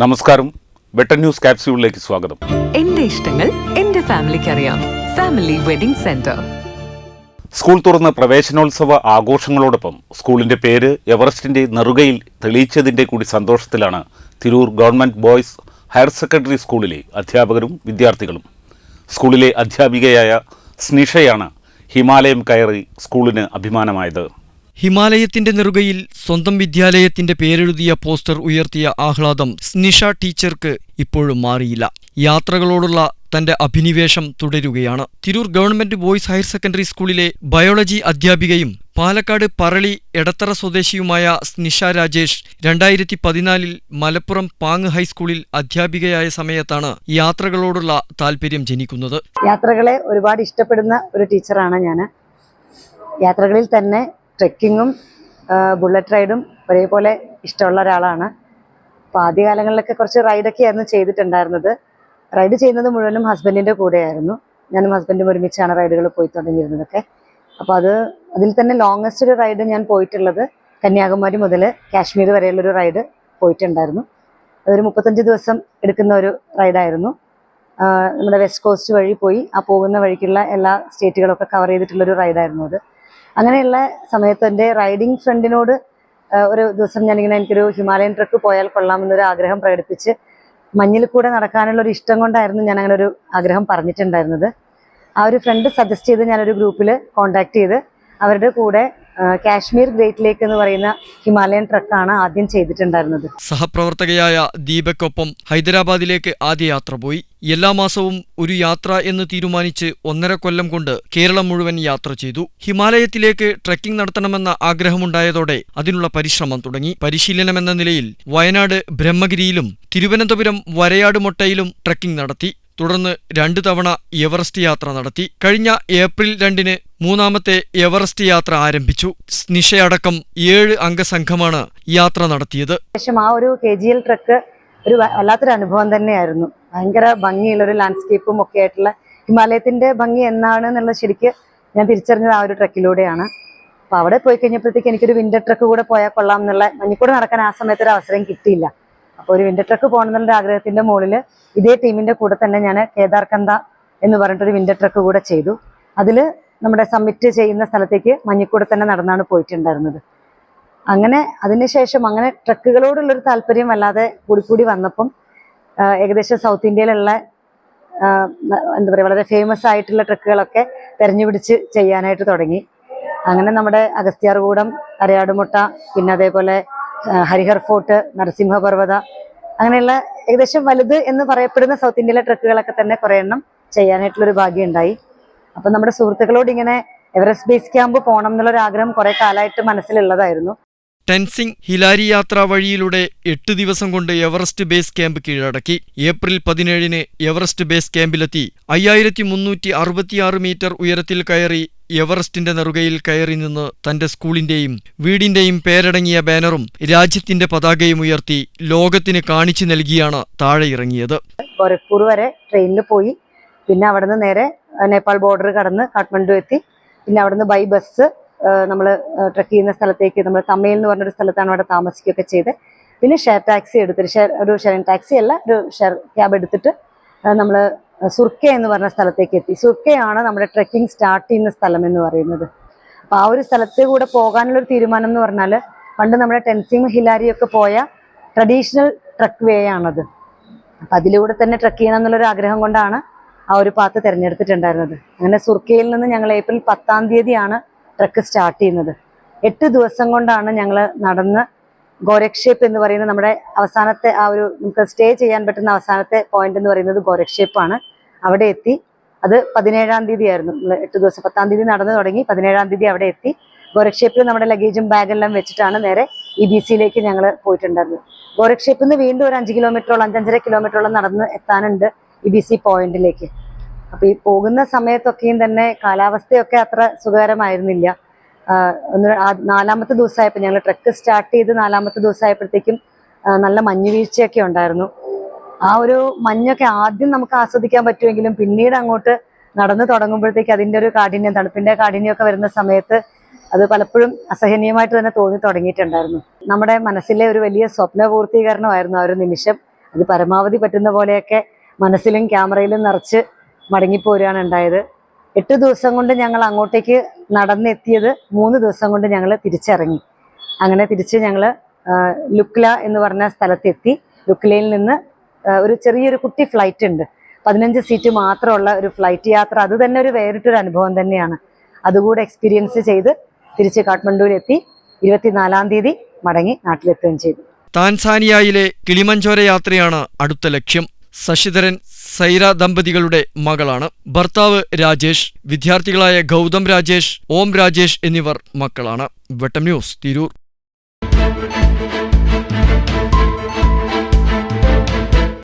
നമസ്കാരം. വെട്ടൻ ന്യൂസ് കാപ്സ്യൂളിലേക്ക് സ്വാഗതം. എന്റെ ഇഷ്ടങ്ങൾ എന്റെ ഫാമിലിക്ക് അറിയാം. ഫാമിലി വെഡിംഗ് സെന്റർ സ്കൂൾ തുറന്ന പ്രവേശനോത്സവ ആഘോഷങ്ങളോടൊപ്പം സ്കൂളിന്റെ പേര് എവറസ്റ്റിന്റെ നെറുകയിൽ തെളിയിച്ചതിന്റെ കൂടി സന്തോഷത്തിലാണ് Tirur government boys higher secondary സ്കൂളിലെ അധ്യാപകരും വിദ്യാർത്ഥികളും. സ്കൂളിലെ അധ്യാപികയായ സ്നിഷയാണ് ഹിമാലയം കയറി സ്കൂളിന് അഭിമാനമായത്. ഹിമാലയത്തിന്റെ നെറുകയിൽ സ്വന്തം വിദ്യാലയത്തിന്റെ പേരെഴുതിയ പോസ്റ്റർ ഉയർത്തിയ ആഹ്ലാദം സ്നിഷ ടീച്ചർക്ക് ഇപ്പോഴും മാറിയില്ല. യാത്രകളോടുള്ള തന്റെ അഭിനിവേശം തുടരുകയാണ്. Tirur government boys higher secondary സ്കൂളിലെ ബയോളജി അധ്യാപികയും പാലക്കാട് പറളി എടത്തറ സ്വദേശിയുമായ സ്നിഷ രാജേഷ് രണ്ടായിരത്തി പതിനാലിൽ മലപ്പുറം പാങ് ഹൈസ്കൂളിൽ അധ്യാപികയായ സമയത്താണ് യാത്രകളോടുള്ള താല്പര്യം ജനിക്കുന്നത്. യാത്രകളെ ഒരുപാട് ഇഷ്ടപ്പെടുന്ന ഒരു ടീച്ചറാണ് ഞാൻ യാത്രകളിൽ തന്നെ ട്രെക്കിങ്ങും ബുള്ളറ്റ് റൈഡും ഒരേപോലെ ഇഷ്ടമുള്ള ഒരാളാണ്. അപ്പോൾ ആദ്യകാലങ്ങളിലൊക്കെ കുറച്ച് റൈഡൊക്കെ ആയിരുന്നു ചെയ്തിട്ടുണ്ടായിരുന്നത്. റൈഡ് ചെയ്യുന്നത് മുഴുവനും ഹസ്ബൻഡിന്റെ കൂടെയായിരുന്നു. ഞാനും ഹസ്ബൻഡും ഒരുമിച്ചാണ് റൈഡുകൾ പോയി തുടങ്ങിയിരുന്നതൊക്കെ. അപ്പോൾ അത് അതിൽ തന്നെ ലോങ്ങസ്റ്റ് ഒരു റൈഡ് ഞാൻ പോയിട്ടുള്ളത് കന്യാകുമാരി മുതൽ കാശ്മീർ വരെയുള്ളൊരു റൈഡ് പോയിട്ടുണ്ടായിരുന്നു. അതൊരു മുപ്പത്തഞ്ച് ദിവസം എടുക്കുന്ന ഒരു റൈഡായിരുന്നു നമ്മുടെ വെസ്റ്റ് കോസ്റ്റ് വഴി പോയി ആ പോകുന്ന വഴിക്കുള്ള എല്ലാ സ്റ്റേറ്റുകളൊക്കെ കവർ ചെയ്തിട്ടുള്ളൊരു റൈഡായിരുന്നു അത്. അങ്ങനെയുള്ള സമയത്ത് എന്റെ റൈഡിങ് ഫ്രണ്ടിനോട് ഒരു ദിവസം ഞാനിങ്ങനെ എനിക്കൊരു ഹിമാലയൻ ട്രക്ക് പോയാൽ കൊള്ളാമെന്നൊരു ആഗ്രഹം പ്രകടിപ്പിച്ച് മഞ്ഞിൽ കൂടെ നടക്കാനുള്ള ഒരു ഇഷ്ടം കൊണ്ടായിരുന്നു ഞാൻ അങ്ങനെ ഒരു ആഗ്രഹം പറഞ്ഞിട്ടുണ്ടായിരുന്നത്. ആ ഒരു ഫ്രണ്ട് സജസ്റ്റ് ചെയ്ത് ഞാനൊരു ഗ്രൂപ്പിൽ കോൺടാക്ട് ചെയ്ത് അവരുടെ കൂടെ കാശ്മീർ ഗ്രേറ്റ് ലേക്ക് എന്ന് പറയുന്ന ഹിമാലയൻ ട്രക്കാണ് ആദ്യം ചെയ്തിട്ടുണ്ടായിരുന്നത്. സഹപ്രവർത്തകയായ ദീപക്കൊപ്പം ഹൈദരാബാദിലേക്ക് ആദ്യ യാത്ര പോയി. എല്ലാ മാസവും ഒരു യാത്ര എന്ന് തീരുമാനിച്ച് ഒന്നര കൊല്ലം കൊണ്ട് കേരളം മുഴുവൻ യാത്ര ചെയ്തു. ഹിമാലയത്തിലേക്ക് ട്രക്കിംഗ് നടത്തണമെന്ന ആഗ്രഹമുണ്ടായതോടെ അതിനുള്ള പരിശ്രമം തുടങ്ങി. പരിശീലനമെന്ന നിലയിൽ വയനാട് ബ്രഹ്മഗിരിയിലും തിരുവനന്തപുരം വരയാട് മൊട്ടയിലും ട്രെക്കിംഗ് നടത്തി. തുടർന്ന് രണ്ട് തവണ എവറസ്റ്റ് യാത്ര നടത്തി. കഴിഞ്ഞ ഏപ്രിൽ രണ്ടിന് മൂന്നാമത്തെ എവറസ്റ്റ് യാത്ര ആരംഭിച്ചു. നിഷയടക്കം ഏഴ് അംഗസംഘമാണ് യാത്ര നടത്തിയത്. ശേഷം ആ ഒരു കെ ജി എൽ ട്രക്ക് ഒരു വല്ലാത്തൊരു അനുഭവം തന്നെയായിരുന്നു. ഭയങ്കര ഭംഗിയുള്ള ഒരു ലാൻഡ്സ്കേപ്പും ഒക്കെ ആയിട്ടുള്ള ഹിമാലയത്തിന്റെ ഭംഗി എന്നാണ് എന്നുള്ളത് ശരിക്ക് ഞാൻ തിരിച്ചറിഞ്ഞത് ആ ഒരു ട്രക്കിലൂടെയാണ്. അപ്പൊ അവിടെ പോയി കഴിഞ്ഞപ്പോഴത്തേക്ക് എനിക്കൊരു വിന്റർ ട്രക്ക് കൂടെ പോയാൽ കൊള്ളാം എന്നുള്ള മഞ്ഞിക്കൂടെ നടക്കാൻ ആ സമയത്ത് ഒരു അവസരം കിട്ടിയില്ല. ഒരു വിന്റർ ട്രക്ക് പോകണം എന്നുള്ള ആഗ്രഹത്തിന്റെ മുകളിൽ ഇതേ ടീമിന്റെ കൂടെ തന്നെ ഞാൻ കേദാർകന്ത എന്ന് പറഞ്ഞിട്ടൊരു വിന്റർ ട്രക്ക് കൂടെ ചെയ്തു. അതിൽ നമ്മുടെ സബ്മിറ്റ് ചെയ്യുന്ന സ്ഥലത്തേക്ക് മഞ്ഞിക്കൂടെ തന്നെ നടന്നാണ് പോയിട്ടുണ്ടായിരുന്നത്. അങ്ങനെ അതിനുശേഷം അങ്ങനെ ട്രക്കുകളോടുള്ളൊരു താല്പര്യം വല്ലാതെ കൂടിക്കൂടി വന്നപ്പം ഏകദേശം സൗത്ത് ഇന്ത്യയിലുള്ള എന്താ പറയുക വളരെ ഫേമസ് ആയിട്ടുള്ള ട്രക്കുകളൊക്കെ തെരഞ്ഞുപിടിച്ച് ചെയ്യാനായിട്ട് തുടങ്ങി. അങ്ങനെ നമ്മുടെ അഗസ്ത്യാർകൂടം അരയാടുമുട്ട പിന്നെ അതേപോലെ ഹരിഹർ ഫോർട്ട് നരസിംഹപർവത അങ്ങനെയുള്ള ഏകദേശം വലുത് എന്ന് പറയപ്പെടുന്ന സൗത്ത് ഇന്ത്യയിലെ ട്രക്കുകളൊക്കെ തന്നെ കുറേ എണ്ണം ചെയ്യാനായിട്ടുള്ളൊരു ഭാഗ്യം ഉണ്ടായി അപ്പം നമ്മുടെ സുഹൃത്തുക്കളോട് ഇങ്ങനെ എവറസ്റ്റ് ബേസ് ക്യാമ്പ് പോകണം എന്നുള്ള ഒരു ആഗ്രഹം കുറേ കാലമായിട്ട് മനസ്സിലുള്ളതായിരുന്നു. ടെൻസിംഗ് ഹിലാരി യാത്രാ വഴിയിലൂടെ എട്ട് ദിവസം കൊണ്ട് എവറസ്റ്റ് ബേസ് ക്യാമ്പ് കീഴടക്കി. ഏപ്രിൽ പതിനേഴിന് എവറസ്റ്റ് ബേസ് ക്യാമ്പിലെത്തി. അയ്യായിരത്തി മുന്നൂറ്റി അറുപത്തിയാറ് മീറ്റർ ഉയരത്തിൽ കയറി എവറസ്റ്റിന്റെ നെറുകയിൽ കയറി നിന്ന് തന്റെ സ്കൂളിന്റെയും വീടിന്റെയും പേരടങ്ങിയ ബാനറും രാജ്യത്തിന്റെ പതാകയും ഉയർത്തി ലോകത്തിന് കാണിച്ചു നൽകിയാണ് താഴെ ഇറങ്ങിയത്. ഗോരഖ്പൂർ വരെ ട്രെയിനിൽ പോയി. പിന്നെ അവിടെ നിന്ന് നേരെ നേപ്പാൾ ബോർഡർ കടന്ന് കാഠ്മണ്ഡു എത്തി പിന്നെ അവിടെ നിന്ന് ബൈ ബസ് നമ്മൾ ട്രക്ക് ചെയ്യുന്ന സ്ഥലത്തേക്ക് നമ്മൾ തമ്മയിൽ എന്ന് പറഞ്ഞൊരു സ്ഥലത്താണ് അവിടെ താമസിക്കുകയൊക്കെ ചെയ്ത്. പിന്നെ ഷെയർ ടാക്സി എടുത്തിട്ട് ഷെയർ ഒരു ഷെയർ ടാക്സി അല്ല ഒരു ഷെയർ ക്യാബ് എടുത്തിട്ട് നമ്മൾ സുർക്ക എന്ന് പറഞ്ഞ സ്ഥലത്തേക്ക് എത്തി. സുർക്കയാണ് നമ്മുടെ ട്രെക്കിംഗ് സ്റ്റാർട്ട് ചെയ്യുന്ന സ്ഥലം എന്ന് പറയുന്നത്. അപ്പം ആ ഒരു സ്ഥലത്തെ കൂടെ പോകാനുള്ളൊരു തീരുമാനം എന്ന് പറഞ്ഞാൽ പണ്ട് നമ്മുടെ ടെൻസിങ് ഹിലാരിയൊക്കെ പോയ ട്രഡീഷണൽ ട്രക്ക് വേ ആണത്. അപ്പം അതിലൂടെ തന്നെ ട്രക്ക് ചെയ്യണം എന്നുള്ളൊരു ആഗ്രഹം കൊണ്ടാണ് ആ ഒരു പാത്ത് തിരഞ്ഞെടുത്തിട്ടുണ്ടായിരുന്നത്. അങ്ങനെ സുർക്കയിൽ നിന്ന് ഞങ്ങൾ ഏപ്രിൽ പത്താം തീയതിയാണ് ട്രക്ക് സ്റ്റാർട്ട് ചെയ്യുന്നത്. എട്ട് ദിവസം കൊണ്ടാണ് ഞങ്ങൾ നടന്ന് ഗോരക്ഷേപ്പ് എന്ന് പറയുന്നത് നമ്മുടെ അവസാനത്തെ ആ ഒരു നമുക്ക് സ്റ്റേ ചെയ്യാൻ പറ്റുന്ന അവസാനത്തെ പോയിന്റ് എന്ന് പറയുന്നത് ഗോരക്ഷേപ്പാണ്. അവിടെ എത്തി. അത് പതിനേഴാം തീയതി ആയിരുന്നു നമ്മൾ എട്ട് ദിവസം പത്താം തീയതി നടന്നു തുടങ്ങി പതിനേഴാം തീയതി അവിടെ എത്തി. ഗോരക്ഷേപ്പിൽ നമ്മുടെ ലഗേജും ബാഗെല്ലാം വെച്ചിട്ടാണ് നേരെ ഇ ബി സിയിലേക്ക് ഞങ്ങൾ പോയിട്ടുണ്ടായിരുന്നത്. ഗോരക്ഷേപ്പിൽ നിന്ന് വീണ്ടും ഒരു അഞ്ച് കിലോമീറ്ററോളം അഞ്ചഞ്ചര കിലോമീറ്ററോളം നടന്ന് എത്താനുണ്ട് ഇ ബി സി പോയിന്റിലേക്ക് അപ്പൊ ഈ പോകുന്ന സമയത്തൊക്കെയും തന്നെ കാലാവസ്ഥയൊക്കെ അത്ര സുഖകരമായിരുന്നില്ല. ഒന്ന് നാലാമത്തെ ദിവസമായപ്പോൾ ഞങ്ങൾ ട്രക്ക് സ്റ്റാർട്ട് ചെയ്ത് നാലാമത്തെ ദിവസമായപ്പോഴത്തേക്കും നല്ല നല്ല മഞ്ഞുവീഴ്ചയൊക്കെ ഉണ്ടായിരുന്നു. ആ ഒരു മഞ്ഞൊക്കെ ആദ്യം നമുക്ക് ആസ്വദിക്കാൻ പറ്റുമെങ്കിലും പിന്നീട് അങ്ങോട്ട് നടന്നു തുടങ്ങുമ്പോഴത്തേക്ക് അതിന്റെ ഒരു കാഠിന്യം തണുപ്പിന്റെ കാഠിന്യമൊക്കെ വരുന്ന സമയത്ത് അത് പലപ്പോഴും അസഹനീയമായിട്ട് തന്നെ തോന്നി തുടങ്ങിയിട്ടുണ്ടായിരുന്നു. നമ്മുടെ മനസ്സിലെ ഒരു വലിയ സ്വപ്ന പൂർത്തീകരണമായിരുന്നു ആ ഒരു നിമിഷം. അത് പരമാവധി പറ്റുന്ന പോലെയൊക്കെ മനസ്സിലും ക്യാമറയിലും നിറച്ച് മടങ്ങിപ്പോരുകയാണ് ഉണ്ടായത് എട്ട് ദിവസം കൊണ്ട് ഞങ്ങൾ അങ്ങോട്ടേക്ക് നടന്നെത്തിയത് മൂന്ന് ദിവസം കൊണ്ട് ഞങ്ങൾ തിരിച്ചിറങ്ങി. അങ്ങനെ തിരിച്ച് ഞങ്ങൾ ലുക്ല എന്ന് പറഞ്ഞ സ്ഥലത്തെത്തി. ലുക്ലയിൽ നിന്ന് ഒരു ചെറിയൊരു കുട്ടി ഫ്ലൈറ്റ് ഉണ്ട്. പതിനഞ്ച് സീറ്റ് മാത്രമുള്ള ഒരു ഫ്ലൈറ്റ് യാത്ര. അത് തന്നെ ഒരു വേറിട്ടൊരു അനുഭവം തന്നെയാണ്. അതുകൂടെ എക്സ്പീരിയൻസ് ചെയ്ത് തിരിച്ച് കാഠ്മണ്ഡുവിലെത്തി. ഇരുപത്തിനാലാം തീയതി മടങ്ങി നാട്ടിലെത്തുകയും ചെയ്തു. താൻസാനിയയിലെ കിളിമഞ്ചോര യാത്രയാണ് അടുത്ത ലക്ഷ്യം. ശശിധരൻ സൈര ദമ്പതികളുടെ മകളാണ്. ഭർത്താവ് രാജേഷ് വിദ്യാർത്ഥികളായ ഗൗതം രാജേഷ് ഓം രാജേഷ് എന്നിവർ മക്കളാണ്. വെട്ടം ന്യൂസ് തിരൂർ.